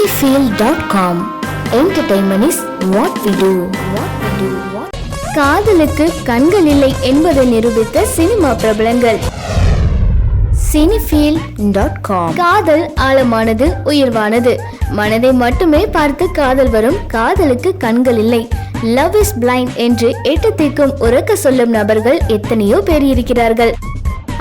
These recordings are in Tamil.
cinefield.com entertainment is what we do. What we do. காதலுக்கு கண்கள் இல்லை என்பதை நிரூபித்த சினிமா பிரபலங்கள். சினிஃபீல்.com காதல் ஆழமானது உயர்வானது. மனதை மட்டுமே பார்த்து காதல் வரும் காதலுக்கு கண்கள் இல்லை. லவ் இஸ் பிளைண்ட் என்று எட்டு திக்கும் உறக்க சொல்லும் நபர்கள் எத்தனையோ பேர் இருக்கிறார்கள்.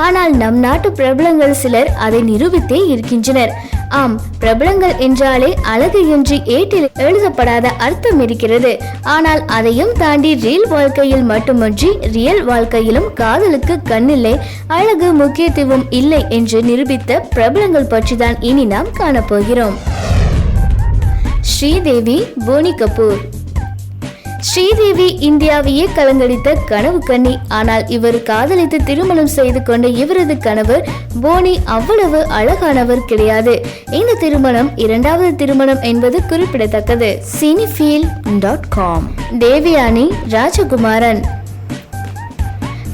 ஆனால் நம் நாட்டு பிரபலங்கள் சிலர் அதை நிரூபித்தே இருக்கின்றனர். ஆம் பிரபலங்கள் என்றாலே அழகு என்று ஏட்டில் எழுதப்படாத அர்த்தம் இருக்கிறது. ஆனால் அதையும் தாண்டி ரியல் வாழ்க்கையில் மட்டுமன்றி ரியல் வாழ்க்கையிலும் காதலுக்கு கண்ணில்லை அழகு முக்கியத்துவம் இல்லை என்று நிரூபித்த பிரபலங்கள் பற்றிதான் இனி நாம் காணப்போகிறோம். ஸ்ரீதேவி போனி கபூர். ஸ்ரீதேவி இந்தியாவையே கலங்கடித்த கனவு கன்னி ஆனால் இவர் காதலித்து திருமணம் செய்து கொண்ட இவரது கணவர் போனி அவ்வளவு அழகானவர் கிடையாது. இந்த திருமணம் இரண்டாவது திருமணம் என்பது குறிப்பிடத்தக்கது. சினிஃபீல் டாட் காம் தேவியானி ராஜகுமாரன்.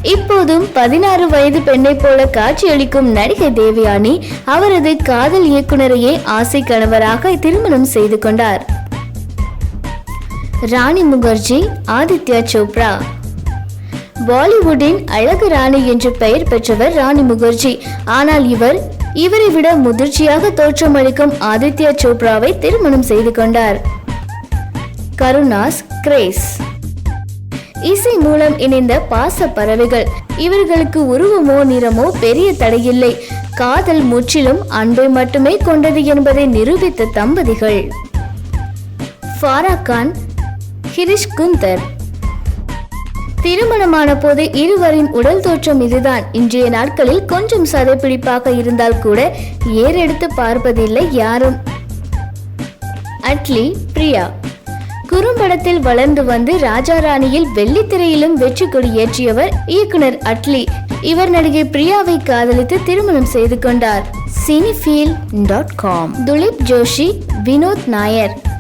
இப்போதும் பதினாறு வயது பெண்ணை போல காட்சியளிக்கும் நடிகை தேவயானி அவரது காதல் இயக்குனரையே ஆசை கணவராக திருமணம் செய்து கொண்டார். ராணி முகர்ஜி ஆதித்யா சோப்ரா. பாலிவுட்டின் அழகு ராணி என்று பெயர் பெற்றவர் ராணி முகர்ஜி. ஆனால் இவர் இவரை விட முதிர்ச்சியாக தோற்றமளிக்கும் ஆதித்யா சோப்ராவை திருமணம் செய்து கொண்டார். கருணாஸ் கிரேஸ். இசை மூலம் இணைந்த பாச பறவைகள். இவர்களுக்கு உருவமோ நிறமோ பெரிய தடையில்லை. காதல் முற்றிலும் அன்பை மட்டுமே கொண்டது என்பதை நிரூபித்த தம்பதிகள். ஃபாரா கான் ஹிரிஷ் குந்தர். திருமணமான போது இருவரின் உடல் தோற்றம் இதுதான். இன்றைய நாட்களில் கொஞ்சம் சதைப்பிடிப்பாக இருந்தால் கூட ஏறெடுத்து பார்ப்பதில்லை யாரும். அட்லி பிரியா. குறும்படத்தில் வளர்ந்து வந்து ராஜா ராணியில் வெள்ளித்திரையிலும் வெற்றி கொடி ஏற்றியவர் இயக்குனர் அட்லி. இவர் நடிகை பிரியாவை காதலித்து திருமணம் செய்து கொண்டார். Cinefeel dot com Tulip Joshi Vinod Nair.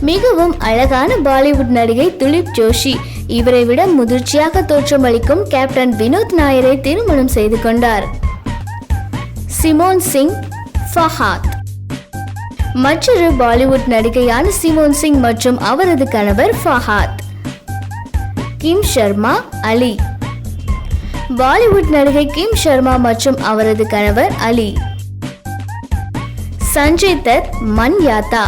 மிகவும் அழகான பாலிவுட் நடிகை துலிப் ஜோஷி. இவரை விட முதிர்ச்சியாக தோற்றமளிக்கும் கேப்டன் வினோத் நாயரை திருமணம் செய்து கொண்டார். Simone Singh Fahad. மற்றொரு பாலிவுட் நடிகையான சிமோன் சிங் மற்றும் அவரது கணவர் ஃபஹாத். கிம் ஷர்மா அலி. பாலிவுட் நடிகை கிம் ஷர்மா மற்றும் அவரது கணவர் அலி. சஞ்சய் தத் மன்யாத்தா.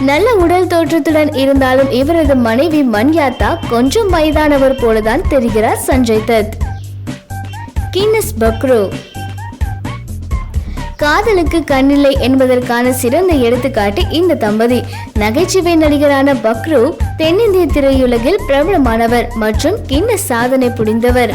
நல்ல உடல் தோற்றத்துடன் இருந்தாலும் இவரது மனைவி மன்யாத்தா கொஞ்சம் வயதானவர் போலதான் தெரிகிறார் சஞ்சய் தத். கின்னஸ் பக்ரோ. காதலுக்கு கண்ணில்லை என்பதற்கான சிறந்த எடுத்துக்காட்டு இந்த தம்பதி. நகைச்சுவை நடிகரான பக்ரு தென்னிந்திய திரையுலகில் பிரபலமானவர் மற்றும் கின்ன சாதனை புரிந்தவர்.